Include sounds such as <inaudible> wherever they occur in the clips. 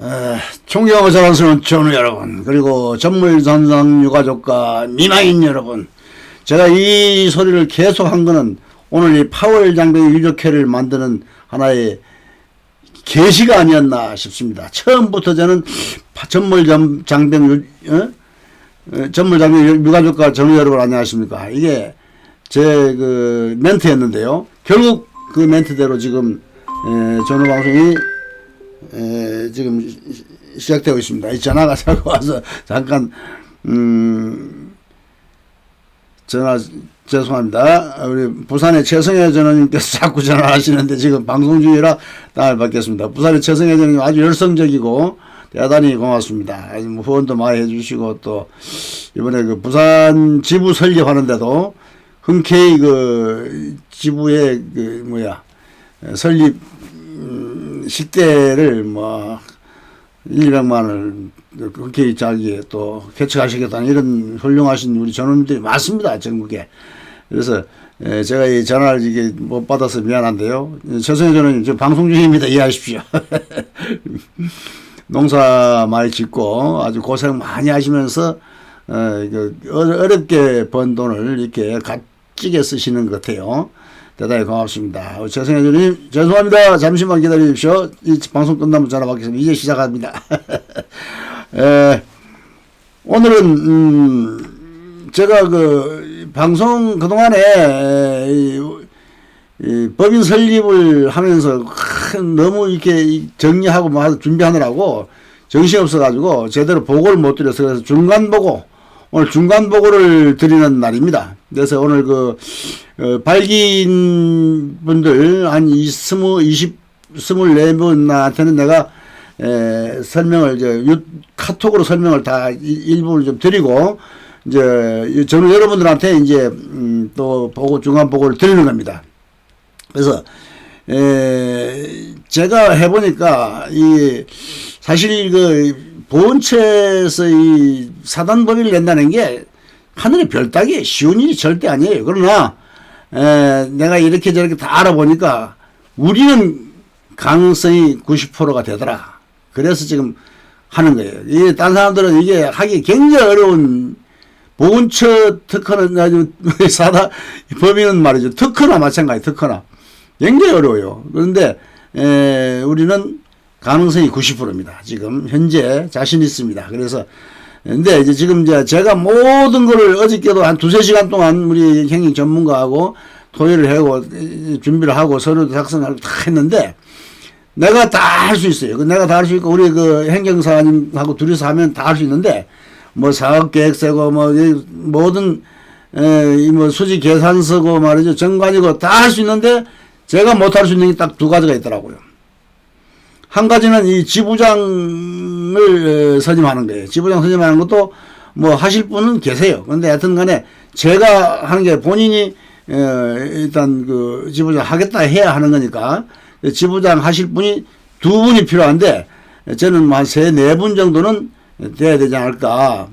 에, 존경하고 자랑스러운 전우 여러분 그리고 전물전상 유가족과 미망인 여러분 제가 이 소리를 계속 한 거는 오늘 이 파월 장병 유적회를 만드는 하나의 계시가 아니었나 싶습니다. 처음부터 저는 파- 전물 장병 유, 어? 어, 전물 장병 유- 유가족과 전우 여러분 안녕하십니까? 이게 제 그 멘트였는데요. 결국 그 멘트대로 지금 에, 전후 방송이 에, 지금 시작되고 있습니다. 이 전화가 자꾸 <laughs> 와서 잠깐 음 전화 죄송합니다. 우리 부산의 최성애 전원님께서 <laughs> 자꾸 전화하시는데 지금 방송 중이라 땅을 받겠습니다. 부산의 최성애 전원님 아주 열성적이고 대단히 고맙습니다. 뭐 후원도 많이 해주시고 또 이번에 그 부산 지부 설립하는데도 흔쾌히 그 지부의 그 뭐야 설립 음, 식대를 뭐 1, 200만 원을 그렇게 자기 또 개척하시겠다는 이런 훌륭하신 우리 전원들이 많습니다. 전국에. 그래서 에, 제가 이 전화를 이게 못 받아서 미안한데요. 최성현 전원님 지금 방송 중입니다. 이해하십시오. <laughs> 농사 많이 짓고 아주 고생 많이 하시면서 어- 어렵게 번 돈을 이렇게 값지게 쓰시는 것 같아요. 대단히 고맙습니다. 어, 최성현 주님 죄송합니다. 잠시만 기다려 주십시오. 이 방송 끝나면 전화 받겠습니다. 이제 시작합니다. 에, <laughs> 오늘은 음, 제가 그 방송 그동안에 이 법인 설립을 하면서 큰 너무 이렇게 이 정리하고 뭐 준비하느라고 정신이 없어가지고 제대로 보고를 못 드려서 그래서 중간 보고 오늘 중간 보고를 드리는 날입니다. 그래서 오늘 그 어, 발기인 분들 한이 스무 이십 스물네 분한테는 내가 에, 설명을 이제 유, 카톡으로 설명을 다 일- 일부를 좀 드리고 이제 저는 여러분들한테 이제 음, 또 보고 중간 보고를 드리는 겁니다. 그래서 에, 제가 해보니까 이 사실 그 보훈처에서 이 사단 법인을 낸다는 게 하늘의 별 따기 쉬운 일이 절대 아니에요. 그러나 에, 내가 이렇게 저렇게 다 알아보니까 우리는 가능성이 90%가 되더라. 그래서 지금 하는 거예요. 이게 딴 사람들은 이게 하기 굉장히 어려운 보훈처 특허는 아주 <laughs> 사다 법인은 말이죠. 특허나 마찬가지 특허나 굉장히 어려워요. 그런데 에, 우리는 가능성이 90%입니다. 지금 현재 자신 있습니다. 그래서 근데 이제 지금 이제 제가 모든 거를 어저께도 한 두세 시간 동안 우리 행위 전문가하고 토의를 하고 준비를 하고 서류도 작성하고 다 했는데 내가 다 할 수 있어요. 그 내가 다 할 수 있고 우리 그 행정사님하고 둘이서 하면 다 할 수 있는데 뭐 사업 계획서고 뭐이 모든 에이뭐 수지 계산서고 말이죠 정관이고 다 할 수 있는데 제가 못할 수 있는 게 딱 두 가지가 있더라고요. 한 가지는 이 지부장을 어, 선임하는 거예요. 지부장 선임하는 것도 뭐 하실 분은 계세요. 근데 하여튼 간에 제가 하는 게 본인이 어, 일단 그 지부장 하겠다 해야 하는 거니까 지부장 하실 분이 두 분이 필요한데 저는 뭐 한 세 네 분 정도는 돼야 되지 않을까.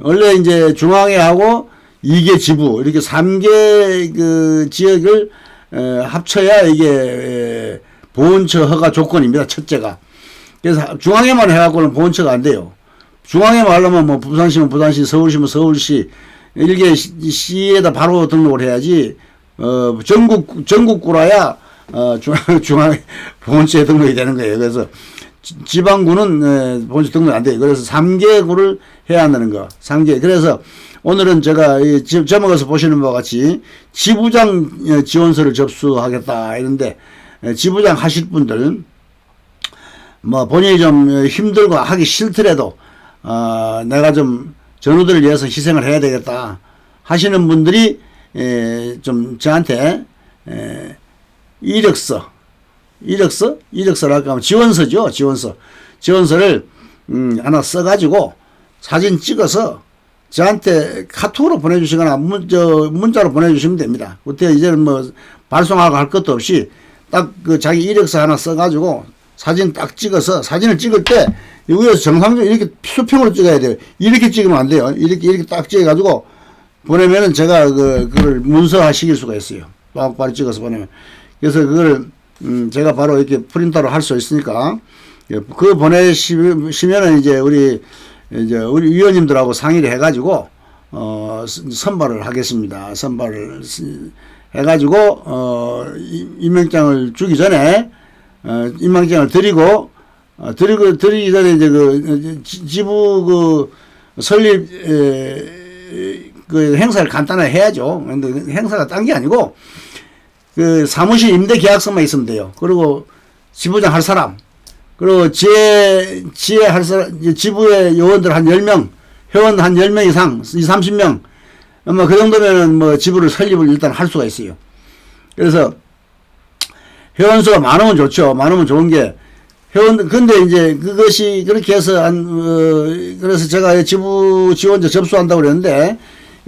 원래 이제 중앙에 하고 이개 지부 이렇게 삼개그 지역을 에, 합쳐야 이게 에, 보훈처 허가 조건입니다. 첫째가. 그래서 중앙에만 해갖고는 보훈처가 안 돼요. 중앙에만 하려면 뭐 부산시면 부산시, 서울시면 서울시 일개 시- 시에다 바로 등록을 해야지 어 전국 전국 구라야 어 중앙 <laughs> 중앙 보훈처에 등록이 되는 거예요. 그래서 지- 지방구는 에, 보훈처 등록이 안 돼요. 그래서 3개 구를 해야 한다는 거. 3개. 그래서 오늘은 제가 이 지- 제목에서 보시는 바와 같이 지부장 어, 지원서를 접수하겠다 이런데 에, 지부장 하실 분들 뭐 본인이 좀 힘들고 하기 싫더라도 어, 내가 좀 전우들을 위해서 희생을 해야 되겠다 하시는 분들이 에, 좀 저한테 에, 이력서 이력서 이력서랄까 하면 지원서죠 지원서 지원서를 음, 하나 써가지고 사진 찍어서 저한테 카톡으로 보내주시거나 문, 저, 문자로 보내주시면 됩니다. 그때 이제는 뭐 발송하고 할 것도 없이 딱 그 자기 이력서 하나 써가지고 사진 딱 찍어서 사진을 찍을 때 위에서 정상적으로 이렇게 수평으로 찍어야 돼요. 이렇게 찍으면 안 돼요. 이렇게 이렇게 딱 찍어가지고 보내면은 제가 그 그걸 문서화 시킬 수가 있어요. 똑바로 찍어서 보내면. 그래서 그걸 음 제가 바로 이렇게 프린터로 할 수 있으니까 그 보내시면은 이제 우리 이제 우리 위원님들하고 상의를 해가지고 어 선- 선발을 하겠습니다. 선발을 스- 해가지고 어 이- 임명장을 주기 전에 어 임명장을 드리고 어 드리고 드리기 전에 이제 그 지- 지부 그 설립 에, 그 행사를 간단하게 해야죠. 근데 행사가 딴 게 아니고 그 사무실 임대 계약서만 있으면 돼요. 그리고 지부장 할 사람, 그리고 지혜, 지혜 할 사람, 지부의 요원들 한 10명, 회원 한 10명 이상, 2, 30명, 아마 그 정도면은 뭐 지부를 설립을 일단 할 수가 있어요. 그래서 회원수가 많으면 좋죠. 많으면 좋은 게 회원, 근데 이제 그것이 그렇게 해서 한, 어, 그래서 제가 지부 지원자 접수한다고 그랬는데,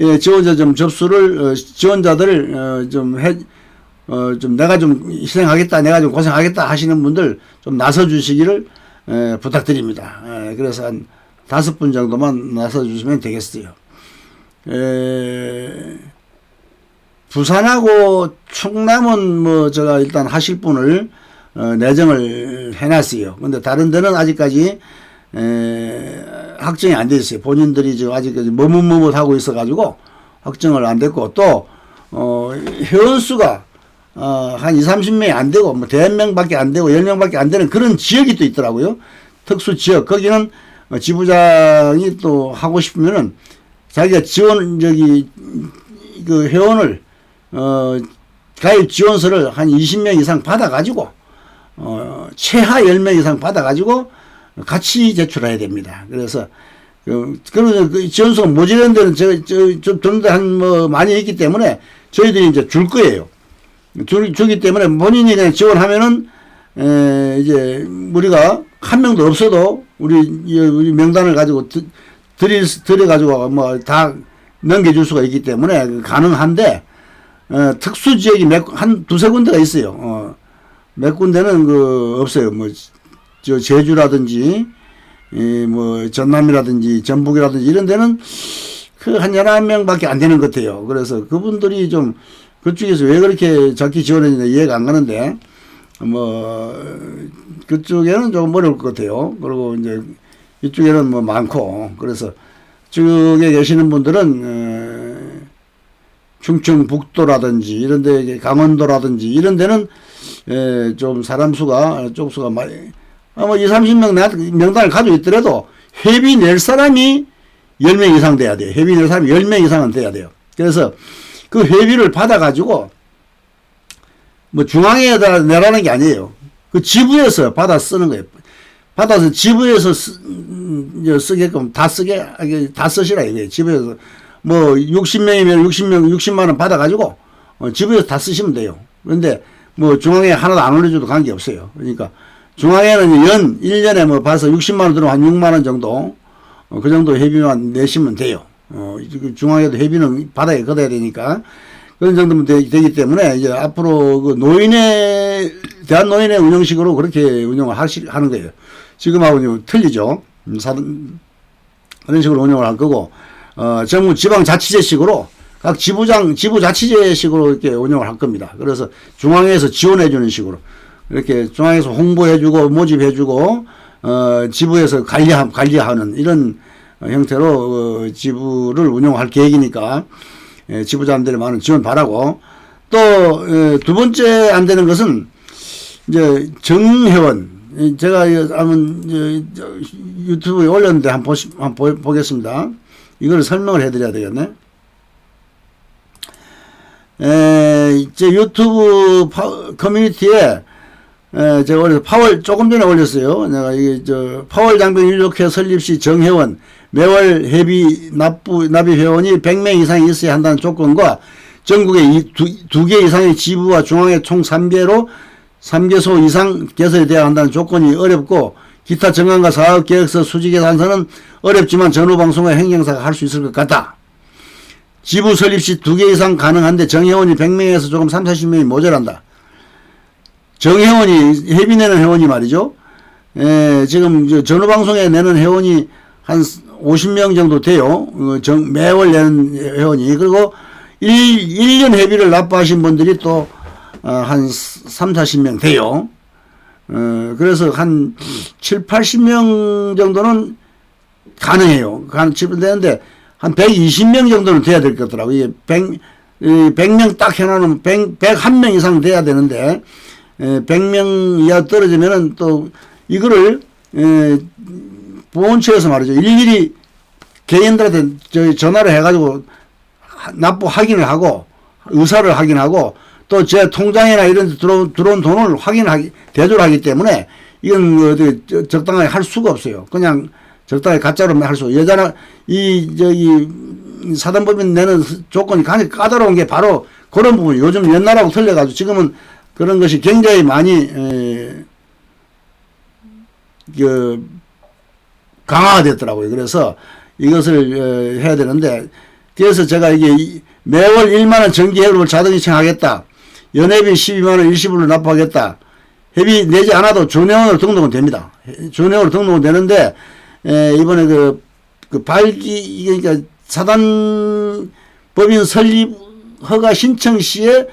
예, 지원자 좀 접수를, 어, 지원자들을, 어, 좀 해, 어, 좀 내가 좀 희생하겠다, 내가 좀 고생하겠다 하시는 분들 좀 나서 주시기를, 에, 부탁드립니다. 에, 그래서 한 다섯 분 정도만 나서 주시면 되겠어요. 에, 부산하고 충남은 뭐 제가 일단 하실 분을 어, 내정을 해놨어요. 근데 다른 데는 아직까지 에, 확정이 안 돼 있어요. 본인들이 지금 아직까지 머뭇머뭇 하고 있어가지고 확정을 안 됐고 또 어, 회원수가 어, 한 2, 30명이 안 되고 뭐 대명밖에 안 되고 10명밖에 안 되는 그런 지역이 또 있더라고요. 특수 지역 거기는 어, 지부장이 또 하고 싶으면은 자기가 지원 저기 그 회원을 어 가입 지원서를 한 20명 이상 받아 가지고 어 최하 10명 이상 받아 가지고 같이 제출해야 됩니다. 그래서 그 그런 그 지원서가 모자란 데는 저좀 돈도 한뭐 많이 있기 때문에 저희들이 이제 줄 거예요. 줄, 주기 때문에 본인이 그냥 지원하면은 에 이제 우리가 한 명도 없어도 우리 이- 우리 명단을 가지고 드, 드리 드려 가지고 뭐 다 넘겨줄 수가 있기 때문에 그 가능한데 어, 특수 지역이 몇한 두세 군데가 있어요. 어, 몇 군데는 그 없어요. 뭐 저 제주라든지 이 뭐 전남이라든지 전북이라든지 이런 데는 그 한 열한 명밖에 안 되는 것 같아요. 그래서 그분들이 좀 그쪽에서 왜 그렇게 작게 지원했는지 이해가 안 가는데 뭐 그쪽에는 조금 어려울 것 같아요. 그리고 이제 이쪽에는 뭐 많고 그래서 쪽에 계시는 분들은 어, 충청북도라든지 이런 데 강원도라든지 이런 데는 에, 좀 사람 수가 쪽수가 많이 아마 2, 30명 나- 명단을 가지고 있더라도 회비 낼 사람이 10명 이상 돼야 돼요. 회비 낼 사람이 10명 이상은 돼야 돼요. 그래서 그 회비를 받아 가지고 뭐 중앙에다 내라는 게 아니에요. 그 지부에서 받아 쓰는 거예요. 받아서 지부에서 쓰, 음, 쓰게끔 다 쓰게 하게 다 쓰시라 이거예요. 지부에서 뭐 60명이면 60명 60만 원 받아 가지고 어, 지부에서 다 쓰시면 돼요. 그런데 뭐 중앙에 하나도 안 올려줘도 관계 없어요. 그러니까 중앙에는 연 1년에 뭐 봐서 60만 원 들어면 한 6만 원 정도 어, 그 정도 회비만 내시면 돼요. 어, 그 중앙에도 회비는 바닥에 걷어야 되니까 그런 정도면 되, 기 때문에 이제 앞으로 그 노인의 대한 노인의 운영식으로 그렇게 운영을 하시, 하는 거예요. 지금하고는 틀리죠. 음, 사, 그런 식으로 운영을 할 거고 어, 정부 지방자치제식으로 각 지부장 지부자치제식으로 이렇게 운영을 할 겁니다. 그래서 중앙에서 지원해 주는 식으로 이렇게 중앙에서 홍보해 주고 모집해 주고 어, 지부에서 관리 관리하는 이런 형태로 어, 지부를 운영할 계획이니까 예, 지부장들의 많은 지원 바라고 또 어, 두 번째 안 되는 것은 이제 정회원 이 제가 이 한번 유튜브에 올렸는데 한번 보시 한번 보, 보겠습니다. 이걸 설명을 해드려야 되겠네. 에, 이제 유튜브 파, 커뮤니티에 에, 제가 올려 파월 조금 전에 올렸어요. 내가 이게 저 파월 장병 유족회 설립 시 정회원 매월 회비 납부 납입 회원이 100명 이상 있어야 한다는 조건과 전국에 두개 이상의 지부와 중앙에 총 3개로 3개소 이상 개설이 되어야 한다는 조건이 어렵고 기타 정황과 사업 계획서 수직에 단서는 어렵지만 전후 방송과 행정사가 할 수 있을 것 같다. 지부 설립 시 두 개 이상 가능한데 정회원이 100명에서 조금 3, 40명이 모자란다. 정회원이 회비 내는 회원이 말이죠. 에, 지금 저 전후 방송에 내는 회원이 한 50명 정도 돼요. 어, 정, 매월 내는 회원이. 그리고 1, 1년 회비를 납부하신 분들이 또, 어, 한 3, 40명 돼요. 어, 그래서 한 7, 80명 정도는 가능해요. 한 7, 되는데 한 120명 정도는 돼야 될 것 같더라고요. 이게 100, 100명 딱 해놓으면 100, 101명 이상 돼야 되는데, 에, 100명 이하 떨어지면은 또 이거를, 에, 보훈처에서 말이죠. 일일이 개인들한테 저희 전화를 해가지고 하- 납부 확인을 하고 의사를 확인하고 또 제 통장이나 이런 데 들어온, 들어온 돈을 확인하기, 대조를 하기 때문에 이건 뭐 어디 저- 적당하게 할 수가 없어요. 그냥 적당하게 가짜로만 할 수. 여자나 이 저기 사단법인 내는 조건이 굉장히 까다로운 게 바로 그런 부분. 요즘 옛날하고 틀려가지고 지금은 그런 것이 굉장히 많이 에, 그 강화가 됐더라고요. 그래서 이것을 어, 해야 되는데 그래서 제가 이게 이- 매월 1만 원 정기회로를 자동 이체하겠다. 연회비 12만 원 일시불로 납부하겠다. 회비 내지 않아도 준회원으로 등록은 됩니다. 준회원으로 등록은 되는데 에, 이번에 그, 그 발기 그러니까 사단 법인 설립 허가 신청 시에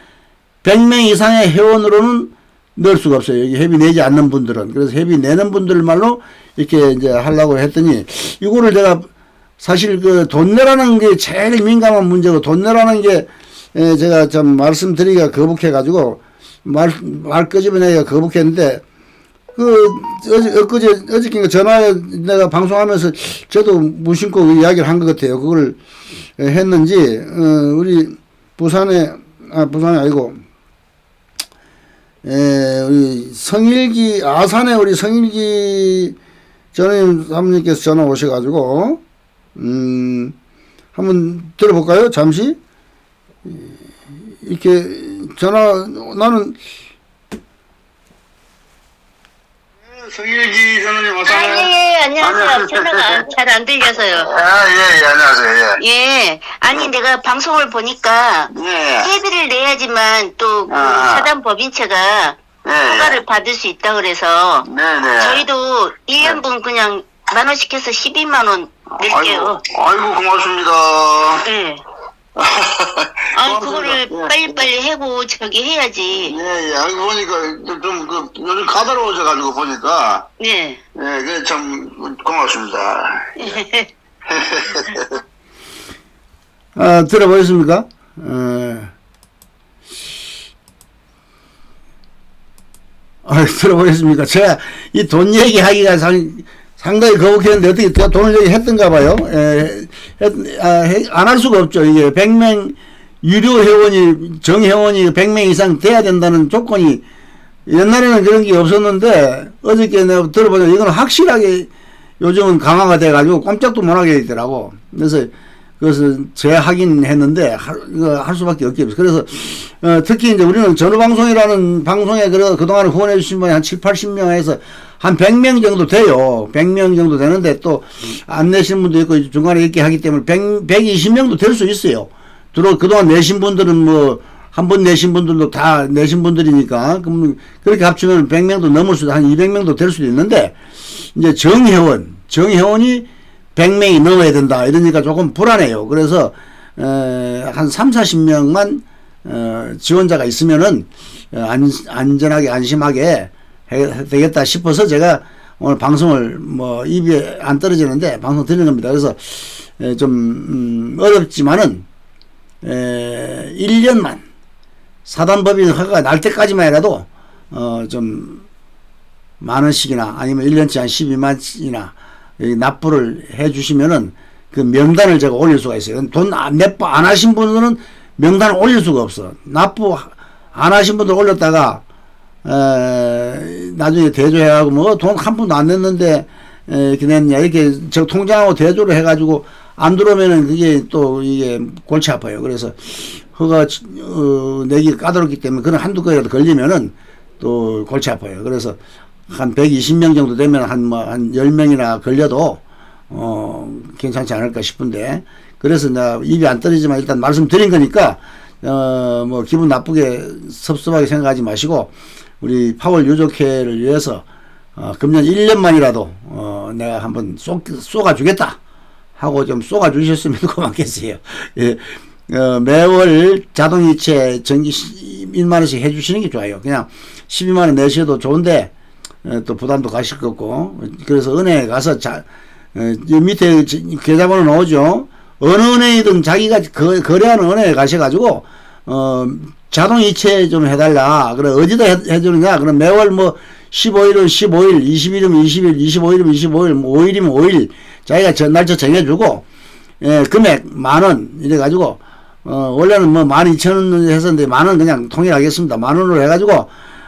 100명 이상의 회원으로는 넣을 수가 없어요. 여기 회비 내지 않는 분들은. 그래서 회비 내는 분들 말로 이렇게 이제 하려고 했더니 이거를 제가 사실 그 돈 내라는 게 제일 민감한 문제고 돈 내라는 게 에, 제가 좀 말씀드리기가 거북해 가지고 말, 말 끄집어내기가 거북했는데 그 어제 엊그제 어저께 전화에 내가 방송하면서 저도 무심코 그 이야기를 한 것 같아요. 그걸 에, 했는지 어, 우리 부산에 아 부산이 아니고 에, 우리 성일기 아산에 우리 성일기 전임 사모님께서 전화 오셔가지고 음 한번 들어볼까요? 잠시 이렇게 전화 나는 성일기 전원님 아, 예, 예, 안녕하세요. 전화가 <laughs> 잘 안 들려서요. 아, 예, 예, 안녕하세요. 예. 예, 아니, 내가 방송을 보니까 예. 회비를 내야지만 또그 아. 사단 법인체가 예. 허가를 받을 수 있다 그래서 네 네. 저희도 1년분 그냥 만 원씩 해서 12만 원 낼게요. 아이고, 아이고, 고맙습니다. 예. 아, 그거를. 예. 빨리빨리 해고 저기 해야지. 예, 예. 아이고, 보니까 좀, 그, 요즘 까다로워져가지고 보니까, 예. 예, 그 참, 고맙습니다. 아, 들어보셨습니까? 어, 아, 들어보셨습니까? 제가 이 돈 얘기하기가 상, 상당히 거북했는데 어떻게 돈을 얘기했던가 봐요. 에, 아, 안할 수가 없죠. 이게 100명 유료 회원이 정회원이 100명 이상 돼야 된다는 조건이 옛날에는 그런 게 없었는데 어저께 내가 들어보니까 이건 확실하게 요즘은 강화가 돼가지고 꼼짝도 못하게 되더라고. 그래서 그것을 재확인 했는데 할, 할 수밖에 없겠어요. 그래서 어, 특히 이제 우리는 전후방송이라는 방송에 그래서 그동안 후원해 주신 분이 한 7, 80명에서 한 100명 정도 돼요. 100명 정도 되는데 또 안 내신 분도 있고 중간에 이렇게 하기 때문에 100, 120명도 될 수 있어요. 들어 그동안 내신 분들은 뭐 한 번 내신 분들도 다 내신 분들이니까 그럼 그렇게 합치면 100명도 넘을 수도 한 200명도 될 수도 있는데 이제 정회원 정회원이 100명이 넘어야 된다 이러니까 조금 불안해요. 그래서 에, 한 3, 40명만 어, 지원자가 있으면은 어, 안, 안전하게 안심하게 해, 되겠다 싶어서 제가 오늘 방송을 뭐 입이 안 떨어지는데 방송 드리는 겁니다. 그래서 에, 좀 음, 어렵지만은 에, 1년만 사단법인 허가가 날 때까지만이라도 어, 좀 만 원씩이나 아니면 1년치 한 12만이나 납부를 해 주시면은 그 명단을 제가 올릴 수가 있어요. 돈 안- 납부 안 하신 분들은 명단을 올릴 수가 없어. 납부 안 하신 분들 올렸다가 에, 나중에 대조해가고 뭐 돈 한 푼도 안 냈는데 에, 이렇게 냈냐 이렇게 저 통장하고 대조를 해가지고 안 들어오면은 그게 또 이게 골치 아파요. 그래서 허가 어, 내기 까다롭기 때문에 그런 한두 건이라도 걸리면은 또 골치 아파요. 그래서 한 120명 정도 되면 한 뭐 한 10명이나 걸려도 어 괜찮지 않을까 싶은데 그래서 나 입이 안 떨어지만 일단 말씀드린 거니까 어 뭐 기분 나쁘게 섭섭하게 생각하지 마시고 우리 파월 유족회를 위해서 어 금년 1년만이라도 어 내가 한번 쏘, 쏘가 주겠다 하고 좀 쏘가 주셨으면 <laughs> 고맙겠어요. 예. 어, 매월 자동이체 전기 1만 원씩 해주시는 게 좋아요. 그냥 12만 원 내셔도 좋은데 또 부담도 가실 거고 그래서 은행에 가서 자, 밑에 지- 계좌번호 나오죠. 어느 은행이든 자기가 거, 거래하는 은행에 가셔가지고 어 자동 이체 좀 해달라. 그래 어디다 해, 해주느냐? 그럼 매월 뭐 15일은 15일, 20일이면 20일, 25일이면 25일, 뭐 5일이면 5일 자기가 전 날짜 정해주고 예, 금액 만 원 이래 가지고 어 원래는 뭐 만 이천 원 했었는데 만 원 그냥 통일하겠습니다. 만 원으로 해가지고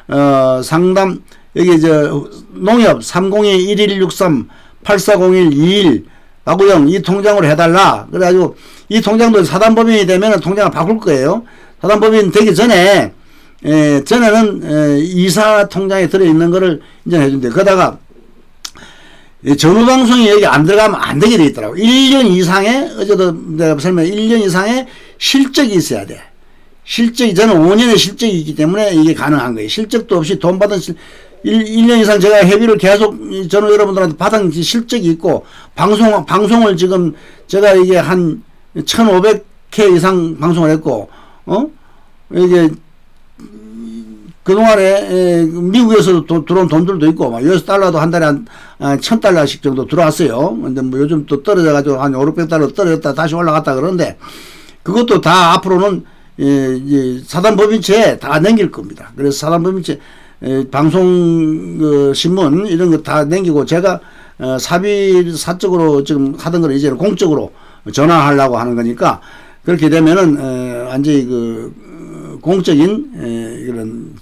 어 상담 여기 저 농협 302 1163 8401 21 나구영 이 통장으로 해달라. 그래가지고 이 통장도 사단법인이 되면 통장을 바꿀 거예요. 사단법인 되기 전에 에, 전에는 에, 이사 통장에 들어있는 거를 인정해 준대. 그러다가 이 전후 방송이 여기 안 들어가면 안 되게 돼 있더라고. 1년 이상의, 어제도 내가 설명, 1년 이상의 실적이 있어야 돼. 실적이, 저는 5년의 실적이 있기 때문에 이게 가능한 거예요. 실적도 없이 돈 받은 실, 1, 1년 이상 제가 회비를 계속 이 전후 여러분들한테 받은 실적이 있고, 방송, 방송을 지금 제가 이게 한 1,500회 이상 방송을 했고, 어? 이게 그동안에 에, 미국에서도 도- 들어온 돈들도 있고 막 US 달러도 한 달에 한 아, 천 달러씩 정도 들어왔어요. 근데 뭐 요즘 또 떨어져 가지고 한 5, 600달러 떨어졌다 다시 올라갔다 그러는데 그것도 다 앞으로는 예, 이제 사단법인체에 다 남길 겁니다. 그래서 사단법인체 에, 방송 그 신문 이런 거 다 남기고 제가 어, 사비 사적으로 지금 하던 걸 이제는 공적으로 전환하려고 하는 거니까 그렇게 되면은 에, 완전히 그 어, 공적인 에, 이런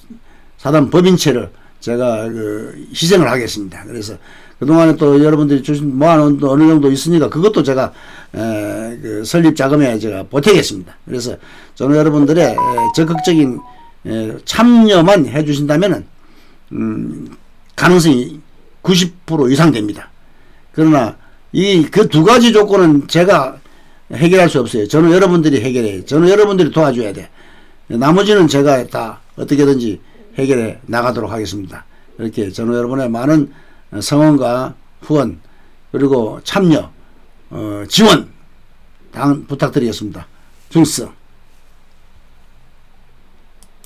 사단 법인체를 제가 그 희생을 하겠습니다. 그래서 그동안에 또 여러분들이 주신 모아놓은 또 어느 정도 있으니까 그것도 제가 에, 그 설립 자금에 제가 보태겠습니다. 그래서 저는 여러분들의 에, 적극적인 에, 참여만 해주신다면은 음, 가능성이 90% 이상 됩니다. 그러나 이 그 두 가지 조건은 제가 해결할 수 없어요. 저는 여러분들이 해결해요. 저는 여러분들이 도와줘야 돼. 나머지는 제가 다 어떻게든지 해결해 나가도록 하겠습니다. 이렇게 저는 여러분의 많은 성원과 후원 그리고 참여 어, 지원 당 부탁드리겠습니다. 중스